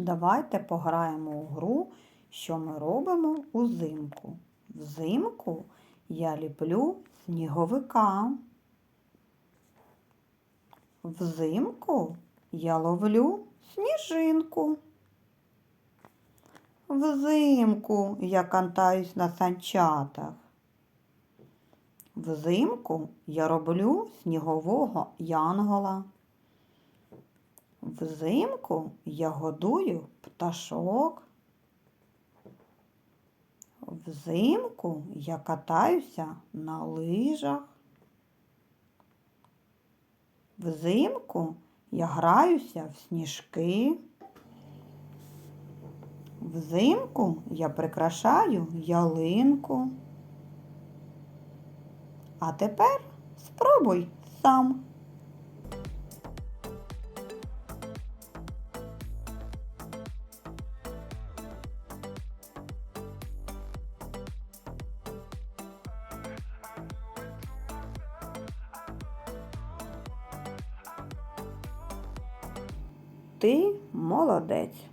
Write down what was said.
Давайте пограємо у гру, що ми робимо узимку. Взимку я ліплю сніговика. Взимку я ловлю сніжинку. Взимку я катаюсь на санчатах. Взимку я роблю снігового янгола. Взимку я годую пташок. Взимку я катаюся на лижах. Взимку я граюся в сніжки. Взимку я прикрашаю ялинку. А тепер спробуй сам. Ти молодець.